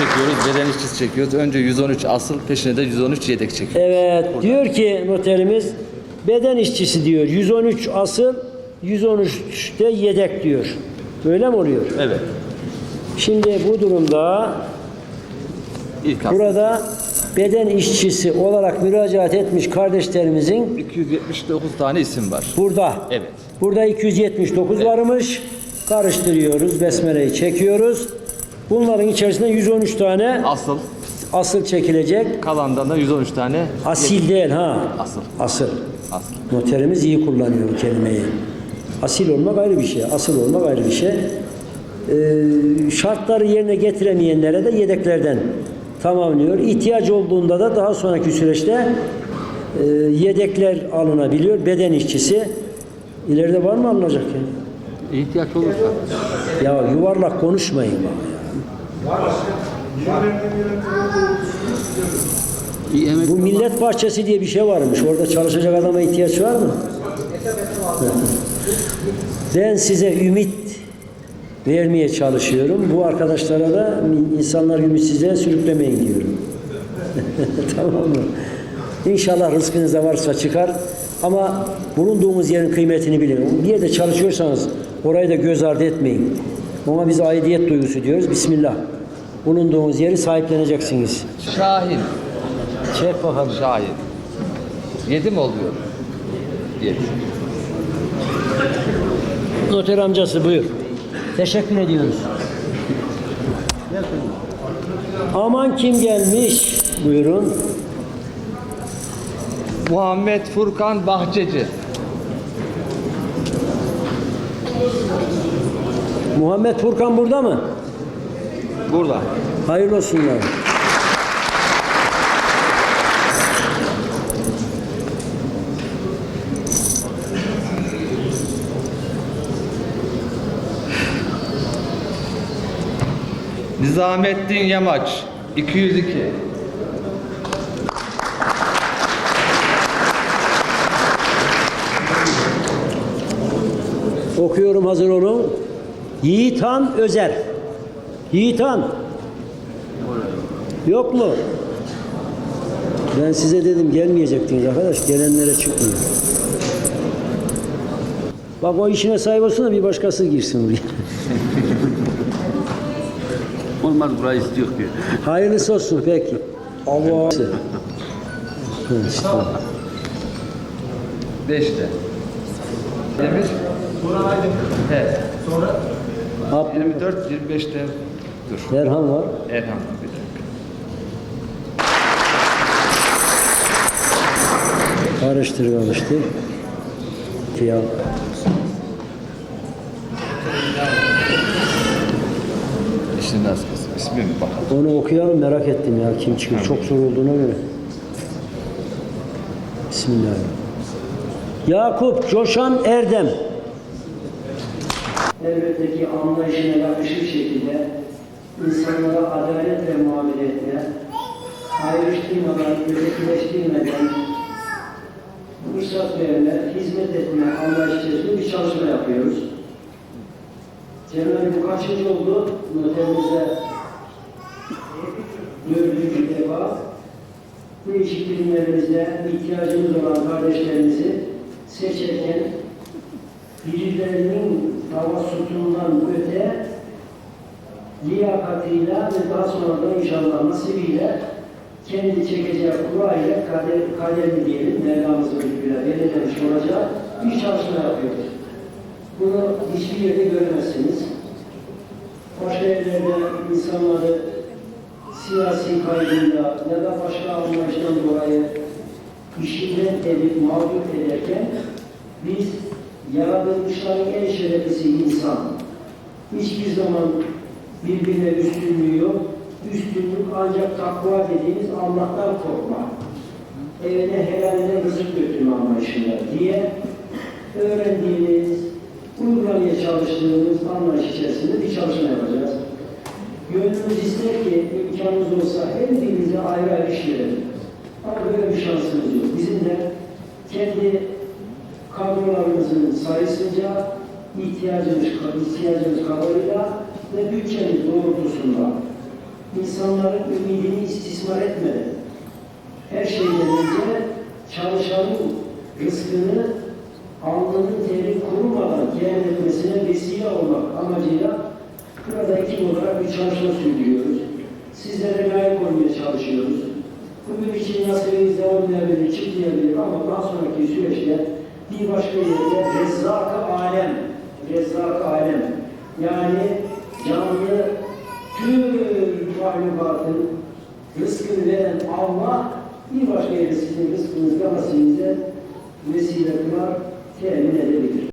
çekiyoruz, beden işçisi çekiyoruz. Önce 113 asıl, peşine de 113 yedek çekiyoruz. Evet diyor ki noterimiz beden işçisi diyor 113 asıl 113 de yedek diyor. Öyle mi oluyor? Evet. Şimdi bu durumda İlk asıl. burada beden işçisi olarak müracaat etmiş kardeşlerimizin 279 tane isim var. burada. Evet. Burada 279 varmış. Karıştırıyoruz. Besmele'yi çekiyoruz. Bunların içerisinde 113 tane Asıl, asıl çekilecek. kalandan da 113 tane Asil değil ha. Asıl. Asıl. asıl. Noterimiz iyi kullanıyor bu kelimeyi. Asil olmak ayrı bir şey, asıl olmak ayrı bir şey. Ee, şartları yerine getiremeyenlere de yedeklerden tamamlıyor. İhtiyaç olduğunda da daha sonraki süreçte e, yedekler alınabiliyor. Beden işçisi ileride var mı alınacak ya? İhtiyaç olursa. Ya yuvarlak konuşmayın bana ya. Bu millet bahçesi diye bir şey varmış. Orada çalışacak adama ihtiyaç var mı? Ben size ümit vermeye çalışıyorum. Bu arkadaşlara da insanlar ümitsizliğe sürüklemeyin diyorum. tamam mı? İnşallah rızkınızda varsa çıkar. Ama bulunduğumuz yerin kıymetini bilin. Bir yerde çalışıyorsanız orayı da göz ardı etmeyin. Ona biz aidiyet duygusu diyoruz. Bismillah. Bulunduğunuz yeri sahipleneceksiniz. Şahin. Çek bakalım. Şahin. Yedi mi oluyor? Yedi. Noter amcası buyur. Teşekkür ediyoruz. Aman kim gelmiş? Buyurun. Muhammed Furkan Bahçeci. Muhammed Furkan burada mı? Burada. Hayırlı olsunlar. Nizamettin Yamaç. 202. Okuyorum hazır olun. Yiğitan Özer. Yiğitan. Yok mu? Ben size dedim gelmeyecektiniz arkadaş. Gelenlere çıkmıyor. Bak o işine sahip olsun da bir başkası girsin buraya. Olmaz burayı istiyor ki. Hayırlısı olsun peki. Allah. İşte. Beşte. Demir. He. Abdülhamid 24, 25'te. Dur. Erhan var. Erhan. Bir dakika. Karıştır karıştır. Ya. İşin nasıl kız? İsmi mi bakalım? Onu okuyalım merak ettim ya kim çıkıyor. Çok zor olduğuna göre. Bismillahirrahmanirrahim. Yakup Coşan Erdem. Elbette ki anlayışına yakışır şekilde insanlara adaletle muamele etme, ayrıştırmadan, ötekileştirmeden, fırsat verme, hizmet etme anlayış içerisinde bir çalışma yapıyoruz. Cenab-ı bu kaçıncı oldu? Noterimize dördüncü defa değişik bilimlerimizde ihtiyacımız olan kardeşlerimizi seçerken birilerinin tavassutundan öte liyakatıyla ve daha sonra da inşallah nasibiyle kendi çekeceği kura ile kader, kaderini diyelim, Mevlamızın lütfuyla belirlemiş olacak bir çalışma yapıyoruz. Bunu hiçbir yerde göremezsiniz. Başka yerlerde insanları siyasi kaygıyla ya da başka anlayıştan dolayı işinden edip mağdur ederken biz yaratılmışların en şereflisi insan. Hiçbir zaman birbirine üstünlüğü yok. Üstünlük ancak takva dediğimiz Allah'tan korkma. Evine helaline rızık götürme anlayışında diye öğrendiğimiz, uygulamaya çalıştığımız anlayış içerisinde bir çalışma yapacağız. Gönlümüz ister ki imkanımız olsa her birimize ayrı ayrı iş verelim. Ama böyle bir şansımız yok. Bizim de kendi kadrolarımızın sayısınca ihtiyacımız, ihtiyacımız kadarıyla ve bütçemiz doğrultusunda insan insanların ümidini istismar etmeden, her şeyden önce çalışanın rızkını alnının teri kurumadan temin etmesine vesile olmak amacıyla burada ekip olarak bir çalışma sürdürüyoruz. Sizlere layık olmaya çalışıyoruz. Bugün için nasibimizde olmayabilir, çıkmayabilir ama daha sonraki süreçte bir başka yerde rezzak-ı alem, rezzak-ı alem yani canlı tüm mahlukatın rızkını veren Allah bir başka yerde sizin rızkınızda nasibinize vesile kılar, temin edebilir.